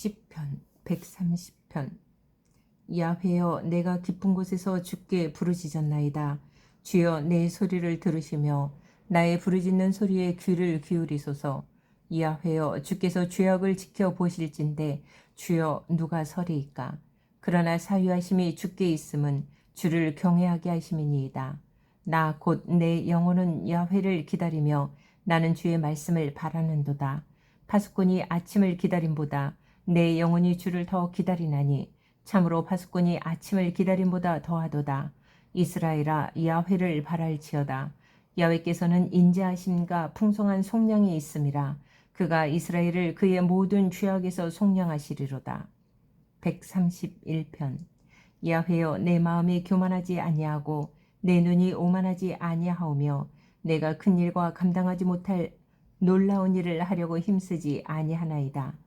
시편 130편. 야훼여 내가 깊은 곳에서 주께 부르짖었나이다. 주여 내 소리를 들으시며 나의 부르짖는 소리에 귀를 기울이소서. 야훼여 주께서 죄악을 지켜 보실진데 주여 누가 서리이까? 그러나 사유하심이 주께 있음은 주를 경외하게 하심이니이다. 나 곧 내 영혼은 야훼를 기다리며 나는 주의 말씀을 바라는도다. 파수꾼이 아침을 기다림보다 내 영혼이 주를 더 기다리나니 참으로 파수꾼이 아침을 기다림보다 더하도다. 이스라엘아 야훼를 바랄지어다. 야훼께서는 인자하심과 풍성한 속량이 있음이라. 그가 이스라엘을 그의 모든 죄악에서 속량하시리로다. 131편 야훼여 내 마음이 교만하지 아니하고 내 눈이 오만하지 아니하오며 내가 큰 일과 감당하지 못할 놀라운 일을 하려고 힘쓰지 아니하나이다.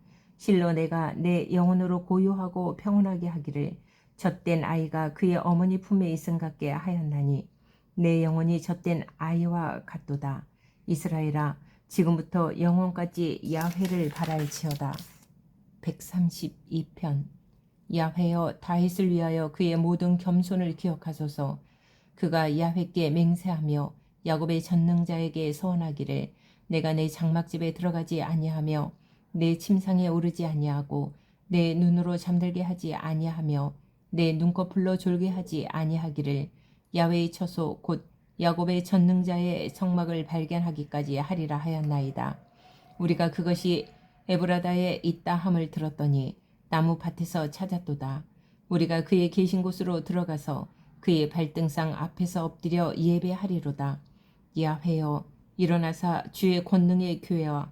실로 내가 내 영혼으로 고요하고 평온하게 하기를 젖된 아이가 그의 어머니 품에 있음 같게 하였나니 내 영혼이 젖된 아이와 같도다. 이스라엘아 지금부터 영혼까지 야훼를 바랄지어다. 132편 야훼여 다윗을 위하여 그의 모든 겸손을 기억하소서 그가 야훼께 맹세하며 야곱의 전능자에게 서원하기를 내가 내 장막집에 들어가지 아니하며 내 침상에 오르지 아니하고 내 눈으로 잠들게 하지 아니하며 내 눈꺼풀로 졸게 하지 아니하기를 야외의 처소 곧 야곱의 전능자의 성막을 발견하기까지 하리라 하였나이다. 우리가 그것이 에브라다에 있다 함을 들었더니 나무 밭에서 찾았도다. 우리가 그의 계신 곳으로 들어가서 그의 발등상 앞에서 엎드려 예배하리로다. 야훼여 일어나사 주의 권능의 교회와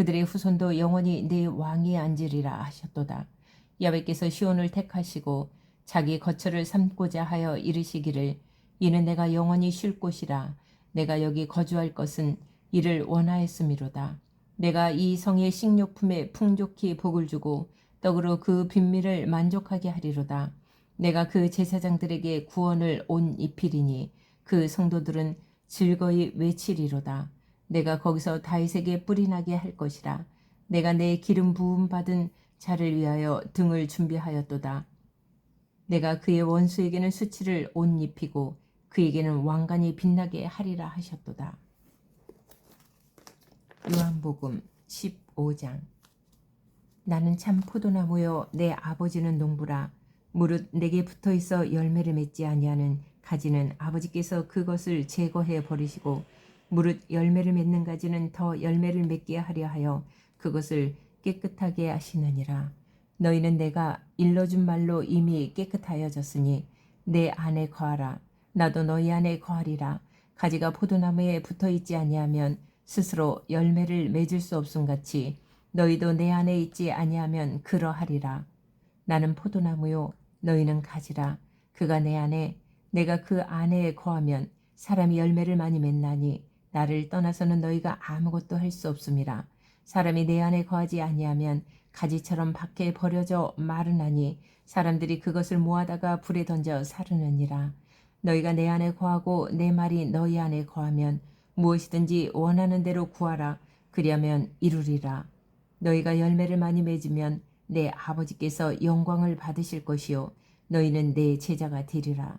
그들의 후손도 영원히 내 왕위에 앉으리라 하셨도다. 야외께서 시온을 택하시고 자기 거처를 삼고자 하여 이르시기를 이는 내가 영원히 쉴 곳이라 내가 여기 거주할 것은 이를 원하였음이로다. 내가 이 성의 식료품에 풍족히 복을 주고 떡으로 그 빈미를 만족하게 하리로다. 내가 그 제사장들에게 구원을 온 입히리니 그 성도들은 즐거이 외치리로다. 내가 거기서 다윗에게 뿌리 나게 할 것이라. 내가 내 기름 부음 받은 자를 위하여 등을 준비하였도다. 내가 그의 원수에게는 수치를 옷 입히고 그에게는 왕관이 빛나게 하리라 하셨도다. 요한복음 15장 나는 참 포도나무요 내 아버지는 농부라 무릇 내게 붙어 있어 열매를 맺지 아니하는 가지는 아버지께서 그것을 제거해 버리시고 무릇 열매를 맺는 가지는 더 열매를 맺게 하려 하여 그것을 깨끗하게 하시느니라. 너희는 내가 일러준 말로 이미 깨끗하여졌으니 내 안에 거하라. 나도 너희 안에 거하리라. 가지가 포도나무에 붙어 있지 아니하면 스스로 열매를 맺을 수 없음 같이 너희도 내 안에 있지 아니하면 그러하리라. 나는 포도나무요 너희는 가지라. 그가 내 안에 내가 그 안에 거하면 사람이 열매를 많이 맺나니 나를 떠나서는 너희가 아무것도 할 수 없음이라. 사람이 내 안에 거하지 아니하면 가지처럼 밖에 버려져 마르나니 사람들이 그것을 모아다가 불에 던져 사르느니라. 너희가 내 안에 거하고 내 말이 너희 안에 거하면 무엇이든지 원하는 대로 구하라. 그리하면 이루리라. 너희가 열매를 많이 맺으면 내 아버지께서 영광을 받으실 것이요. 너희는 내 제자가 되리라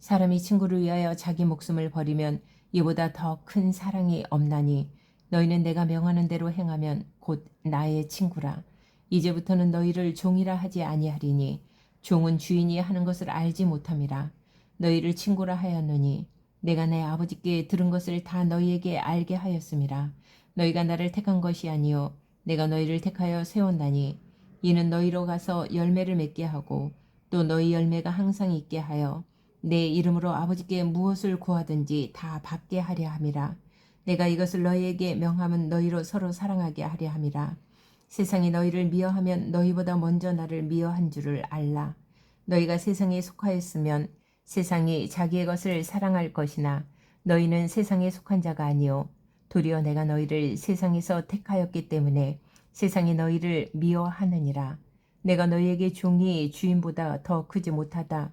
사람이 친구를 위하여 자기 목숨을 버리면 이보다 더 큰 사랑이 없나니 너희는 내가 명하는 대로 행하면 곧 나의 친구라. 이제부터는 너희를 종이라 하지 아니하리니 종은 주인이 하는 것을 알지 못함이라 너희를 친구라 하였노니 내가 내 아버지께 들은 것을 다 너희에게 알게 하였음이라 너희가 나를 택한 것이 아니요 내가 너희를 택하여 세웠나니 이는 너희로 가서 열매를 맺게 하고 또 너희 열매가 항상 있게 하여 내 이름으로 아버지께 무엇을 구하든지 다 받게 하려 함이라. 내가 이것을 너희에게 명함은 너희로 서로 사랑하게 하려 함이라. 세상이 너희를 미워하면 너희보다 먼저 나를 미워한 줄을 알라. 너희가 세상에 속하였으면 세상이 자기의 것을 사랑할 것이나 너희는 세상에 속한 자가 아니요 도리어 내가 너희를 세상에서 택하였기 때문에 세상이 너희를 미워하느니라. 내가 너희에게 종이 주인보다 더 크지 못하다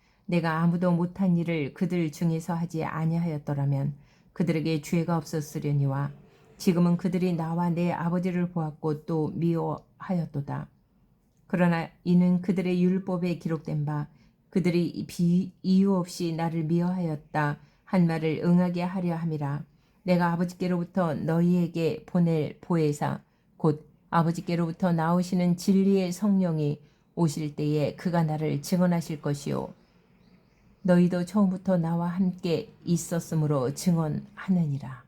내가 아무도 못한 일을 그들 중에서 하지 아니하였더라면 그들에게 죄가 없었으려니와 지금은 그들이 나와 내 아버지를 보았고 또 미워하였도다. 그러나 이는 그들의 율법에 기록된 바 그들이 비, 이유 없이 나를 미워하였다 한 말을 응하게 하려 함이라. 내가 아버지께로부터 너희에게 보낼 보혜사 곧 아버지께로부터 나오시는 진리의 성령이 오실 때에 그가 나를 증언하실 것이요 너희도 처음부터 나와 함께 있었으므로 증언하느니라.